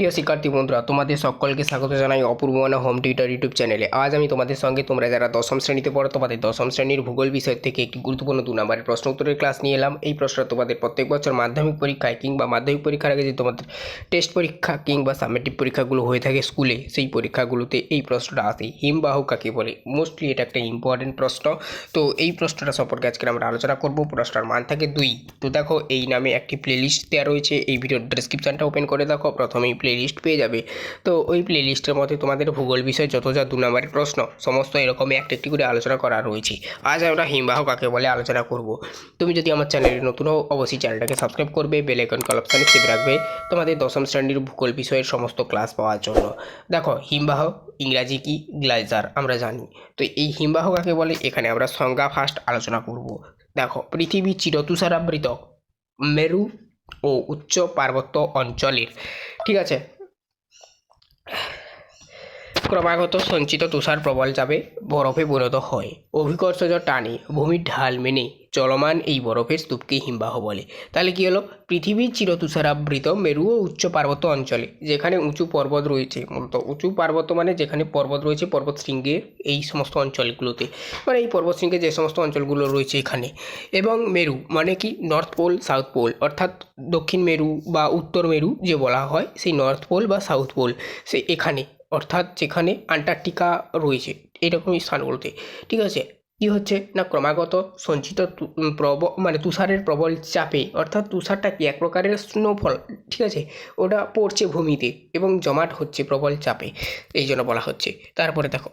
প্রিয় শিক্ষার্থী বন্ধুরা, তোমাদের সকলকে স্বাগত জানাই অপূর্ব মানা হোম টিউটার ইউটিউব চ্যানেলে আজ আমি তোমাদের সঙ্গে তোমরা যারা দশম শ্রেণীতে পড়ো, তোমাদের দশম শ্রেণির ভূগোল বিষয় থেকে একটি গুরুত্বপূর্ণ দু নম্বরের প্রশ্ন উত্তরের ক্লাস নিয়ে এলাম। এই প্রশ্নটা তোমাদের প্রত্যেক বছর মাধ্যমিক পরীক্ষায় কিংবা মাধ্যমিক পরীক্ষার আগে যে তোমাদের টেস্ট পরীক্ষা কিংবা সামেটিভ পরীক্ষাগুলো হয়ে থাকে স্কুলে সেই পরীক্ষাগুলোতে এই প্রশ্নটা আসে। হিমবাহ কাকে বলে? মোস্টলি এটা একটা ইম্পর্টেন্ট প্রশ্ন। তো এই প্রশ্নটা সম্পর্কে আজকে আমরা আলোচনা করব। প্রশ্নটার মান থাকে দুই। তো দেখো, এই নামে একটি প্লেলিস্ট দেওয়া রয়েছে। এই ভিডিওর ডেসক্রিপশনটা ওপেন করে দেখো। প্রথমেই প্লেলিস্ট পেয়ে যাবে। তো ওই প্লেলিস্টের মধ্যে তোমাদের ভূগোল বিষয়ে যত যা দু নম্বরের প্রশ্ন, সমস্ত এরকমই একটা একটি করে আলোচনা করা রয়েছে। আজ আমরা হিমবাহ কাকে বলে আলোচনা করব। তুমি যদি আমার চ্যানেলে নতুন হও, অবশ্যই চ্যানেলটাকে সাবস্ক্রাইব করবে বেল আইকন কল অপশানে সেভ রাখবে। তোমাদের দশম শ্রেণির ভূগোল বিষয়ের সমস্ত ক্লাস পাওয়ার জন্য। দেখো, হিমবাহ ইংরাজি কি? গ্লাইজার, আমরা জানি। তো এই হিমবাহ কাকে বলে? এখানে আমরা সংজ্ঞা ফার্স্ট আলোচনা করব। দেখো, পৃথিবী চিরতুষারাবৃত, মেরু ও উচ্চ পার্বত্য অঞ্চলের। ঠিক আছে। ক্রমাগত সঞ্চিত তুষার প্রবল চাপে বরফে পরিণত হয়। অভিকর্ষজ টানে ভূমির ঢাল মেনে চলমান এই বরফের স্তূপকে হিমবাহ বলে। তাহলে কি হলো? পৃথিবীর চিরতুষারাবৃত মেরু ও উচ্চ পার্বত্য অঞ্চলে, যেখানে উঁচু পর্বত রয়েছে, মূলত উঁচু পার্বত্য মানে যেখানে পর্বত রয়েছে, পর্বত শৃঙ্গে এই সমস্ত অঞ্চলগুলোতে। মানে এই পর্বত শৃঙ্গে যে সমস্ত অঞ্চলগুলো রয়েছে এখানে। এবং মেরু মানে কি? নর্থ পোল সাউথ পোল অর্থাৎ দক্ষিণ মেরু বা উত্তর মেরু যে বলা হয়, সেই নর্থ পোল বা সাউথ পোল সে এখানে। অর্থাৎ যেখানে আন্টার্কটিকা রয়েছে এরকমই স্থানগুলোতে ঠিক আছে? কী হচ্ছে? না, ক্রমাগত সঞ্চিত প্রব মানে তুষারের প্রবল চাপে, অর্থাৎ তুষারটা কি এক প্রকারের স্নোফল ঠিক আছে? ওটা পড়ছে ভূমিতে এবং জমাট হচ্ছে প্রবল চাপে, এই জন্য বলা হচ্ছে। তারপরে দেখো।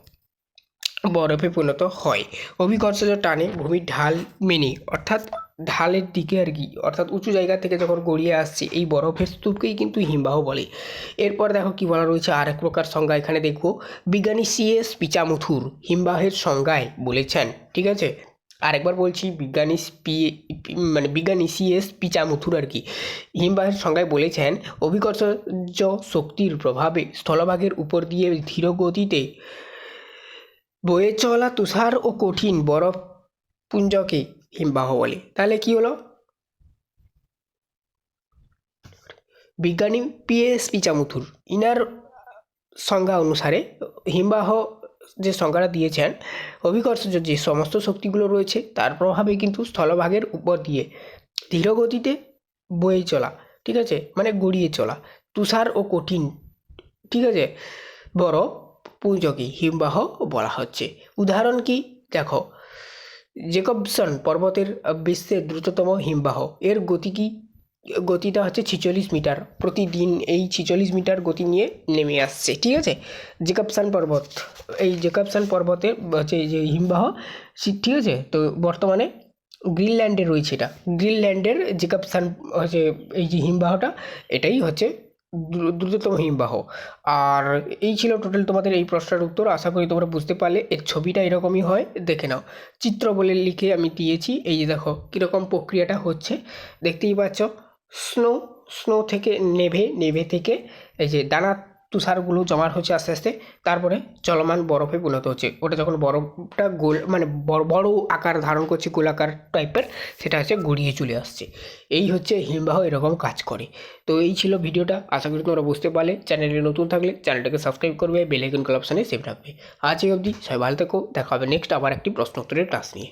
বরফে পরিণত হয়। অভিকর্ষজ টানে ভূমির ঢাল মেনে, অর্থাৎ ঢালের দিকে আর কি, অর্থাৎ উঁচু জায়গা থেকে যখন গড়িয়ে আসছে, এই বরফের স্তূপকেই কিন্তু হিমবাহ বলে। এরপর দেখো কি বলা রয়েছে আর এক প্রকার সংজ্ঞা এখানে দেখব। বিজ্ঞানী সিএস পিচামুথুর হিমবাহের সংজ্ঞায় বলেছেন, ঠিক আছে? আরেকবার বলছি, বিজ্ঞানী পি মানে বিজ্ঞানী সিএস পিচামুথুর আর কি, হিমবাহের সংজ্ঞায় বলেছেন, অভিকর্ষজ শক্তির প্রভাবে স্থলভাগের উপর দিয়ে ধীর গতিতে বয়ে চলা তুষার ও কঠিন বরফ পুঞ্জকে হিমবাহ বলে। তাহলে কি হলো? বিজ্ঞানী পি পিএস পিচামুথুর, ইনার সংজ্ঞা অনুসারে হিমবাহ যে সংজ্ঞাটা দিয়েছেন, অভিকর্ষজ যে সমস্ত শক্তিগুলো রয়েছে, তার প্রভাবে কিন্তু স্থলভাগের উপর দিয়ে ধীর গতিতে বয়ে চলা, ঠিক আছে? মানে গড়িয়ে চলা, তুষার ও কঠিন, ঠিক আছে? বরফ পুঞ্জকে হিমবাহ বলা হচ্ছে। উদাহরণ কি? দেখো, জেকবসন পর্বতের বিশ্বের দ্রুততম হিমবাহ। এর গতি কি? গতিটা হচ্ছে ছিচল্লিশ মিটার। প্রতিদিন এই ছিচল্লিশ মিটার গতি নিয়ে নেমে আসছে, ঠিক আছে? জেকবসান পর্বত, এই জেকবসান পর্বতে হচ্ছে যে হিমবাহ ঠিক আছে? তো বর্তমানে গ্রিনল্যান্ডে রয়েছে এটা। গ্রিনল্যান্ডের জেকবসান হচ্ছে এই যে হিমবাহটা, এটাই হচ্ছে দ্রুততম হিমবাহ। আর এই ছিল টোটাল তোমাদের এই প্রশ্নের উত্তর। আশা করি তোমরা বুঝতে পারলে। এর ছবিটা এরকমই হয়। দেখে নাও। চিত্র বলে লিখে আমি দিয়েছি। এই যে দেখো, কীরকম প্রক্রিয়াটা হচ্ছে। দেখতেই পাচ্ছ স্নো স্নো থেকে নেভে নেভে থেকে এই যে দানা তুষারগুলো জমা হচ্ছে আস্তে আস্তে, তারপরে চলমান বরফে পরিণত হচ্ছে। ওটা যখন বরফটা গোল মানে বড় বড় আকার ধারণ করছে গোলাকার টাইপের সেটা হচ্ছে গড়িয়ে চলে আসছে। এই হচ্ছে হিমবাহ এরকম কাজ করে। তো এই ছিল ভিডিওটা। আশা করি তোমরা বুঝতে পারলে। চ্যানেলে নতুন থাকলে চ্যানেলটাকে সাবস্ক্রাইব করবে বেল আইকন কল অপশানে সেভ রাখবে। আজ এই অবধি সবাই ভালো থেকো। দেখা হবে নেক্সট আবার একটি প্রশ্ন উত্তরের ক্লাস নিয়ে।